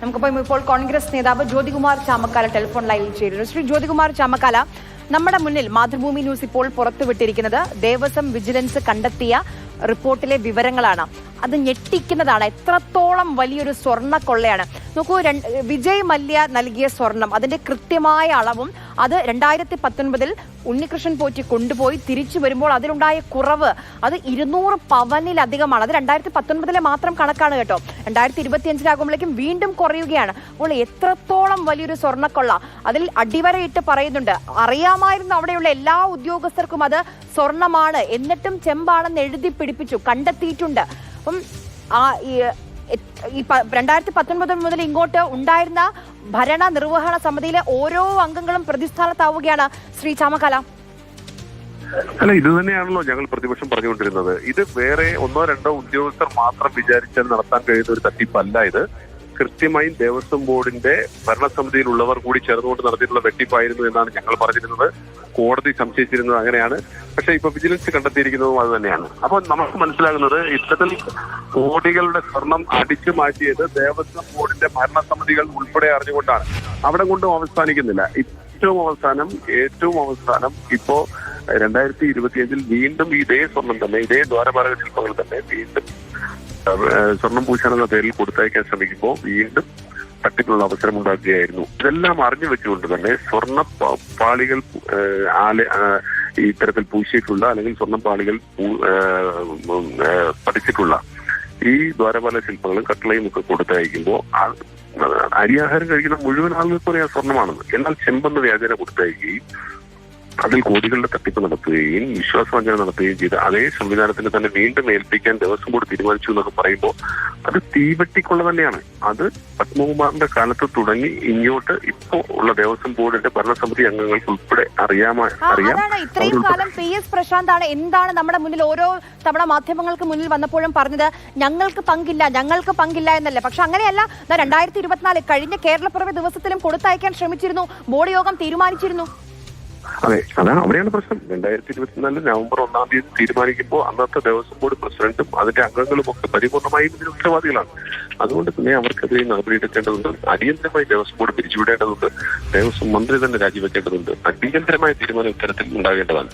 നമുക്കിപ്പം ഇപ്പോൾ കോൺഗ്രസ് നേതാവ് ജ്യോതികുമാർ ചാമക്കാല ടെലിഫോൺ ലൈനിൽ ചേരുന്നു. ശ്രീ ജ്യോതികുമാർ ചാമക്കാല നമ്മുടെ മുന്നിൽ മാതൃഭൂമി ന്യൂസ് ഇപ്പോൾ പുറത്തുവിട്ടിരിക്കുന്നത് ദേവസ്വം വിജിലൻസ് കണ്ടെത്തിയ റിപ്പോർട്ടിലെ വിവരങ്ങളാണ്. അത് ഞെട്ടിക്കുന്നതാണ്. എത്രത്തോളം വലിയൊരു സ്വർണ കൊള്ളയാണ് നോക്കൂ വിജയ് മല്യ നൽകിയ സ്വർണം. അതിന്റെ കൃത്യമായ അളവും അത് രണ്ടായിരത്തി പത്തൊൻപതിൽ ഉണ്ണികൃഷ്ണൻ പോറ്റി കൊണ്ടുപോയി. തിരിച്ചു വരുമ്പോൾ അതിലുണ്ടായ കുറവ് അത് ഇരുന്നൂറ് പവനിലധികമാണ്. അത് രണ്ടായിരത്തി പത്തൊൻപതിലെ മാത്രം കണക്കാണ് കേട്ടോ. രണ്ടായിരത്തി ഇരുപത്തിയഞ്ചിലാകുമ്പോഴേക്കും വീണ്ടും കുറയുകയാണ്. അപ്പോൾ എത്രത്തോളം വലിയൊരു സ്വർണക്കൊള്ള. അതിൽ അടിവരയിട്ട് പറയുന്നുണ്ട്. അറിയാമായിരുന്നു അവിടെയുള്ള എല്ലാ ഉദ്യോഗസ്ഥർക്കും അത് സ്വർണമാണ്. എന്നിട്ടും ചെമ്പാണെന്ന് എഴുതി പിടിപ്പിച്ചു. കണ്ടെത്തിയിട്ടുണ്ട്. അപ്പം ആ ഈ രണ്ടായിരത്തി പത്തൊൻപത് മുതൽ ഇങ്ങോട്ട് ഉണ്ടായിരുന്ന ഭരണ നിർവഹണ സമിതിയിലെ ഓരോ അംഗങ്ങളും പ്രതിസ്ഥാനത്താവുകയാണ് ശ്രീ ചാമകല അല്ല ഇത് തന്നെയാണല്ലോ ഞങ്ങൾ പ്രതിപക്ഷം പറഞ്ഞുകൊണ്ടിരുന്നത്. ഇത് വേറെ ഒന്നോ രണ്ടോ ഉദ്യോഗസ്ഥർ മാത്രം വിചാരിച്ചാൽ നടത്താൻ കഴിയുന്ന ഒരു തട്ടിപ്പല്ല ഇത്. കൃത്യമായും ദേവസ്വം ബോർഡിന്റെ ഭരണസമിതിയിലുള്ളവർ കൂടി ചേർന്നുകൊണ്ട് നടത്തിയിട്ടുള്ള വെട്ടിപ്പായിരുന്നു എന്നാണ് ഞങ്ങൾ പറഞ്ഞിരുന്നത്. കോടതി സംശയിച്ചിരുന്നത് അങ്ങനെയാണ്. പക്ഷെ ഇപ്പൊ വിജിലൻസ് കണ്ടെത്തിയിരിക്കുന്നതും അത് തന്നെയാണ്. അപ്പൊ നമുക്ക് മനസ്സിലാകുന്നത് ഇത്തരത്തിൽ കോടികളുടെ സ്വർണം അടിച്ചു മാറ്റിയത് ദേവസ്വം ബോർഡിന്റെ ഭരണസമിതികൾ ഉൾപ്പെടെ അറിഞ്ഞുകൊണ്ടാണ്. അവിടെ കൊണ്ടും അവസാനിക്കുന്നില്ല. ഏറ്റവും അവസാനം ഏറ്റവും അവസാനം ഇപ്പോ രണ്ടായിരത്തി ഇരുപത്തിയഞ്ചിൽ വീണ്ടും ഇതേ സ്വർണം തന്നെ ഇതേ ദ്വാരപാലക ശില്പങ്ങൾ തന്നെ വീണ്ടും സ്വർണം പൂശാനുള്ള പേരിൽ കൊടുത്തയക്കാൻ ശ്രമിക്കുമ്പോൾ വീണ്ടും തട്ടിപ്പുള്ള അവസരം ഉണ്ടാക്കുകയായിരുന്നു. ഇതെല്ലാം അറിഞ്ഞു വെച്ചുകൊണ്ട് തന്നെ സ്വർണ പാളികൾ ആല ഇത്തരത്തിൽ പൂശിയിട്ടുള്ള അല്ലെങ്കിൽ സ്വർണ പാളികൾ പൂ- ഏഹ്, ഉം, ഏഹ്, പതിച്ചിട്ടുള്ള ഈ ദ്വാരപാല ശില്പങ്ങളും കട്ടളയും ഒക്കെ കൊടുത്തയക്കുമ്പോൾ അരിയാഹാരം കഴിക്കുന്ന മുഴുവൻ ആളുകൾക്കും അറിയാം സ്വർണമാണെന്ന്. എന്നാൽ ചെമ്പെന്ന് വ്യാജന കൊടുത്തയക്കുകയും അതിൽ കോടികളുടെ തട്ടിപ്പ് നടത്തുകയും വിശ്വാസവഞ്ചന നടത്തുകയും ചെയ്ത് അതേ സംവിധാനത്തിന് തന്നെ വീണ്ടും ഏൽപ്പിക്കാൻ ദേവസ്വം ബോർഡ് തീരുമാനിച്ചു എന്നൊക്കെ പറയുമ്പോൾ അത് തീവെട്ടിക്കുള്ള തന്നെയാണ്. അത് പത്മകുമാറിന്റെ കാലത്ത് തുടങ്ങി ഇങ്ങോട്ട് ഇപ്പോ ഉള്ള ദേവസ്വം ബോർഡിന്റെ ഭരണസമിതി അംഗങ്ങൾക്ക് ഉൾപ്പെടെ അറിയാമ അറിയാം. ഇത്രയും കാലം പി എസ് പ്രശാന്താണ് എന്താണ് നമ്മുടെ മുന്നിൽ ഓരോ തവണ മാധ്യമങ്ങൾക്ക് മുന്നിൽ വന്നപ്പോഴും പറഞ്ഞത് ഞങ്ങൾക്ക് പങ്കില്ല ഞങ്ങൾക്ക് പങ്കില്ല എന്നല്ല. പക്ഷെ അങ്ങനെയല്ല. രണ്ടായിരത്തി ഇരുപത്തിനാല് കഴിഞ്ഞ കേരളപ്പിറവി ദിവസത്തിലും കൊടുത്തയക്കാൻ ശ്രമിച്ചിരുന്നു. ബോർഡ് യോഗം തീരുമാനിച്ചിരുന്നു. അതെ അതാണ് അവിടെയാണ് പ്രശ്നം. രണ്ടായിരത്തി ഇരുപത്തിനാല് നവംബർ ഒന്നാം തീയതി തീരുമാനിക്കുമ്പോൾ അന്നത്തെ ദേവസ്വം ബോർഡ് പ്രസിഡന്റും അതിന്റെ അംഗങ്ങളും ഒക്കെ പരിപൂർണമായും ഇതിന് ഉത്തരവാദികളാണ്. അതുകൊണ്ട് തന്നെ അവർക്കെതിരെ നടപടിയെടുക്കേണ്ടതുണ്ട് അടിയന്തരമായി ദേവസ്വം ബോർഡ് പിരിച്ചുവിടേണ്ടതുണ്ട്. ദേവസ്വം മന്ത്രി തന്നെ രാജിവെക്കേണ്ടതുണ്ട്. അടിയന്തരമായ തീരുമാനം ഇത്തരത്തിൽ ഉണ്ടാകേണ്ടതാണ്